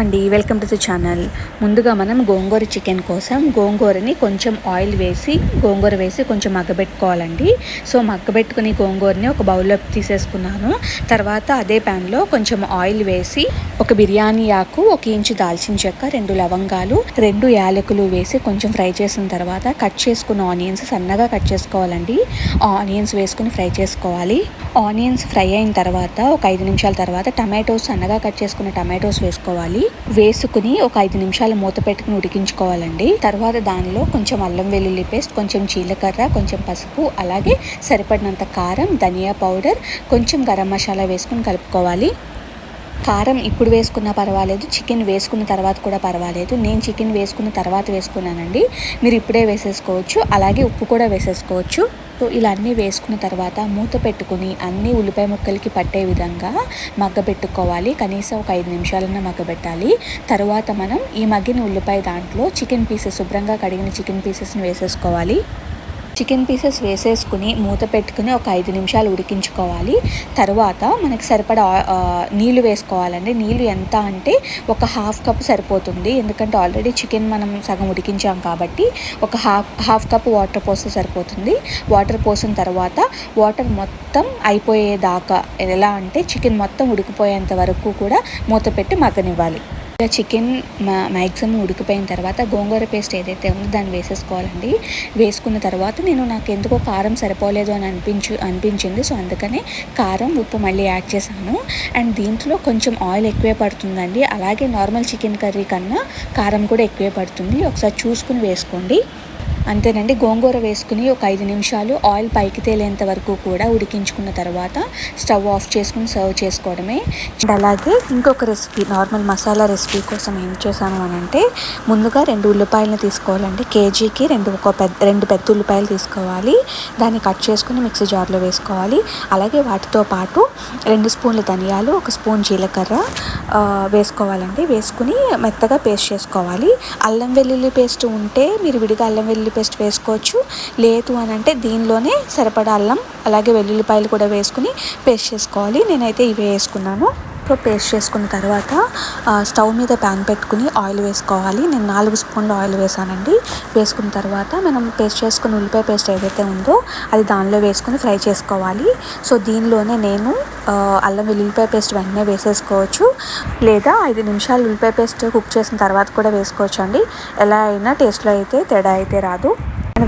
అండి welcome to the channel. ముందుగా మనం గోంగూర చికెన్ కోసం గోంగూరని కొంచెం ఆయిల్ వేసి గోంగూర వేసి కొంచెం మగ్గబెట్టుకోవాలండి. సో మగ్గబెట్టుకుని గోంగూరని ఒక బౌల్లో తీసేసుకున్నాను. తర్వాత అదే ప్యాన్లో కొంచెం ఆయిల్ వేసి ఒక బిర్యానీ ఆకు ఒక ఇంచు దాల్చిన చెక్క రెండు లవంగాలు రెండు యాలకులు వేసి కొంచెం ఫ్రై చేసిన తర్వాత కట్ చేసుకున్న ఆనియన్స్ సన్నగా కట్ చేసుకోవాలండి. ఆనియన్స్ వేసుకుని ఫ్రై చేసుకోవాలి. ఆనియన్స్ ఫ్రై అయిన తర్వాత ఒక ఐదు నిమిషాల తర్వాత టమాటోస్ సన్నగా కట్ చేసుకున్న టమాటోస్ వేసుకోవాలి. వేసుకుని ఒక ఐదు నిమిషాలు మూత పెట్టుకుని ఉడికించుకోవాలండి. తర్వాత దానిలో కొంచెం అల్లం వెల్లుల్లి పేస్ట్ కొంచెం జీలకర్ర కొంచెం పసుపు అలాగే సరిపడినంత కారం ధనియా పౌడర్ కొంచెం గరం మసాలా వేసుకుని కలుపుకోవాలి. కారం ఇప్పుడు వేసుకున్నా పర్వాలేదు చికెన్ వేసుకున్న తర్వాత కూడా పర్వాలేదు. నేను చికెన్ వేసుకున్న తర్వాత వేసుకున్నానండి. మీరు ఇప్పుడే వేసేసుకోవచ్చు అలాగే ఉప్పు కూడా వేసేసుకోవచ్చు. సో ఇలా అన్నీ వేసుకున్న తర్వాత మూత పెట్టుకుని అన్ని ఉల్లిపాయ ముక్కలకి పట్టే విధంగా మగ్గబెట్టుకోవాలి కనీసం ఒక ఐదు నిమిషాలన్నా మగ్గబెట్టాలి తర్వాత మనం ఈ మగ్గిన ఉల్లిపాయ దాంట్లో చికెన్ పీసెస్ శుభ్రంగా కడిగిన చికెన్ పీసెస్ని వేసేసుకోవాలి. చికెన్ పీసెస్ వేసేసుకుని మూత పెట్టుకుని ఒక ఐదు నిమిషాలు ఉడికించుకోవాలి. తర్వాత మనకి సరిపడా నీళ్ళు వేసుకోవాలండి. నీళ్ళు ఎంత అంటే ఒక హాఫ్ కప్ సరిపోతుంది. ఎందుకంటే ఆల్రెడీ చికెన్ మనం సగం ఉడికించాం కాబట్టి ఒక హాఫ్ హాఫ్ కప్ వాటర్ పోస్తే సరిపోతుంది. వాటర్ పోసిన తర్వాత వాటర్ మొత్తం అయిపోయేదాకా ఎలా అంటే చికెన్ మొత్తం ఉడికిపోయేంత వరకు కూడా మూత పెట్టి మగ్గనివ్వాలి. ఇలా చికెన్ మా మ్యాక్సిమం ఉడికిపోయిన తర్వాత గోంగూర పేస్ట్ ఏదైతే ఉందో దాన్ని వేసేసుకోవాలండి. వేసుకున్న తర్వాత నేను నాకు ఎందుకో కారం సరిపోలేదు అని అనిపించు అనిపించింది. సో అందుకనే కారం ఉప్పు మళ్ళీ యాడ్ చేశాను. అండ్ దీంట్లో కొంచెం ఆయిల్ ఎక్కువే పడుతుందండి. అలాగే నార్మల్ చికెన్ కర్రీ కన్నా కారం కూడా ఎక్కువే పడుతుంది. ఒకసారి చూసుకుని వేసుకోండి. అంతేనండి గోంగూర వేసుకుని ఒక ఐదు నిమిషాలు ఆయిల్ పైకి తేలేంత వరకు కూడా ఉడికించుకున్న తర్వాత స్టవ్ ఆఫ్ చేసుకుని సర్వ్ చేసుకోవడమే. అలాగే ఇంకొక రెసిపీ నార్మల్ మసాలా రెసిపీ కోసం ఏం చేశాను అని అంటే ముందుగా రెండు ఉల్లిపాయలను తీసుకోవాలండి. కేజీకి రెండు ఒక పెద్ద రెండు పెద్ద ఉల్లిపాయలు తీసుకోవాలి. దాన్ని కట్ చేసుకుని మిక్సీ జార్లో వేసుకోవాలి. అలాగే వాటితో పాటు రెండు స్పూన్ల ధనియాలు ఒక స్పూన్ జీలకర్ర వేసుకోవాలండి. వేసుకుని మెత్తగా పేస్ట్ చేసుకోవాలి. అల్లం వెల్లుల్లి పేస్ట్ ఉంటే మీరు విడిగా అల్లం వెల్లుల్లి పేస్ట్ వేసుకోవచ్చు. లేదు అని అంటే దీనిలోనే సరిపడా అల్లం అలాగే వెల్లుల్లిపాయలు కూడా వేసుకుని పేస్ట్ చేసుకోవాలి. నేనైతే ఇవే వేసుకున్నాను. పేస్ట్ చేసుకున్న తర్వాత స్టవ్ మీద ప్యాన్ పెట్టుకుని ఆయిల్ వేసుకోవాలి. నేను నాలుగు స్పూన్ల ఆయిల్ వేసానండి. వేసుకున్న తర్వాత మనం పేస్ట్ చేసుకున్న ఉల్లిపాయ పేస్ట్ ఏదైతే ఉందో అది దానిలో వేసుకుని ఫ్రై చేసుకోవాలి. సో దీనిలోనే నేను అల్లం వెల్లుల్లిపాయ పేస్ట్ వెంటనే వేసేసుకోవచ్చు. లేదా ఐదు నిమిషాలు ఉల్లిపాయ పేస్ట్ కుక్ చేసిన తర్వాత కూడా వేసుకోవచ్చు అండి ఎలా అయినా టేస్ట్లో అయితే తేడా అయితే రాదు.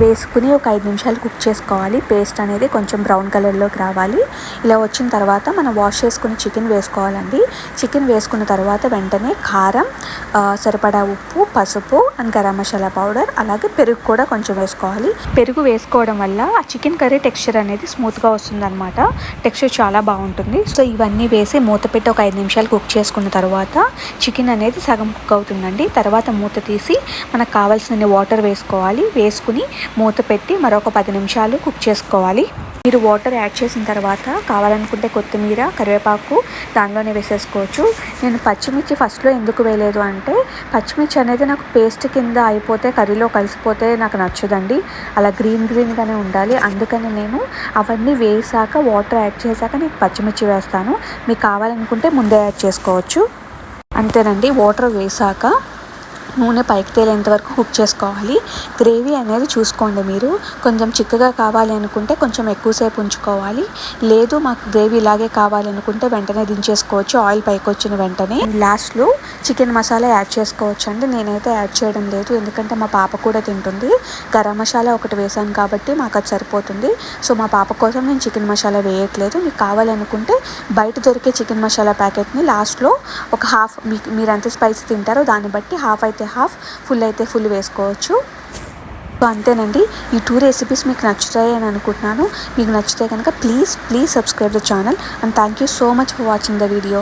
వేసుకుని ఒక ఐదు నిమిషాలు కుక్ చేసుకోవాలి. పేస్ట్ అనేది కొంచెం బ్రౌన్ కలర్లోకి రావాలి. ఇలా వచ్చిన తర్వాత మనం వాష్ చేసుకుని చికెన్ వేసుకోవాలండి. చికెన్ వేసుకున్న తర్వాత వెంటనే కారం సరిపడా ఉప్పు పసుపు అండ్ గరం మసాలా పౌడర్ అలాగే పెరుగు కూడా కొంచెం వేసుకోవాలి. పెరుగు వేసుకోవడం వల్ల ఆ చికెన్ కర్రీ టెక్స్చర్ అనేది స్మూత్గా వస్తుందన్నమాట. టెక్స్చర్ చాలా బాగుంటుంది. సో ఇవన్నీ వేసి మూత పెట్టి ఒక ఐదు నిమిషాలు కుక్ చేసుకున్న తర్వాత చికెన్ అనేది సగం కుక్ అవుతుందండి. తర్వాత మూత తీసి మనకు కావాల్సిన వాటర్ వేసుకోవాలి. వేసుకుని మూత పెట్టి మరొక పది నిమిషాలు కుక్ చేసుకోవాలి. మీరు వాటర్ యాడ్ చేసిన తర్వాత కావాలనుకుంటే కొత్తిమీర కరివేపాకు దానిలోనే వేసేసుకోవచ్చు. నేను పచ్చిమిర్చి ఫస్ట్లో ఎందుకు వేయలేదు అంటే పచ్చిమిర్చి అనేది నాకు పేస్ట్ కింద అయిపోతే కర్రీలో కలిసిపోతే నాకు నచ్చదండి. అలా గ్రీన్ గ్రీన్గానే ఉండాలి. అందుకని నేను అవన్నీ వేసాక వాటర్ యాడ్ చేశాక నేను పచ్చిమిర్చి వేస్తాను. మీకు కావాలనుకుంటే ముందే యాడ్ చేసుకోవచ్చు. అంతేనండి. వాటర్ వేసాక నూనె పైకి తేలేంత వరకు కుక్ చేసుకోవాలి. గ్రేవీ అనేది చూసుకోండి మీరు. కొంచెం చిక్కగా కావాలి అనుకుంటే కొంచెం ఎక్కువసేపు ఉంచుకోవాలి. లేదు మాకు గ్రేవీ ఇలాగే కావాలి అనుకుంటే వెంటనే దించేసుకోవచ్చు. ఆయిల్ పైకి వచ్చిన వెంటనే. లాస్ట్లో చికెన్ మసాలా యాడ్ చేసుకోవచ్చు అండి నేనైతే యాడ్ చేయడం లేదు. ఎందుకంటే మా పాప కూడా తింటుంది. గరం మసాలా ఒకటి వేసాను కాబట్టి మాకు అది సరిపోతుంది. సో మా పాప కోసం నేను చికెన్ మసాలా వేయట్లేదు. మీకు కావాలనుకుంటే బయట దొరికే చికెన్ మసాలా ప్యాకెట్ని లాస్ట్లో ఒక హాఫ్ మీకు మీరు ఎంత స్పైసీ తింటారో దాన్ని బట్టి హాఫ్ అయితే హాఫ్ ఫుల్ అయితే ఫుల్ వేసుకోవచ్చు. సో అంతేనండి. ఈ టూ రెసిపీస్ మీకు నచ్చుతాయి అని అనుకుంటున్నాను. మీకు నచ్చితే కనుక please please subscribe the channel. And thank you so much for watching the video.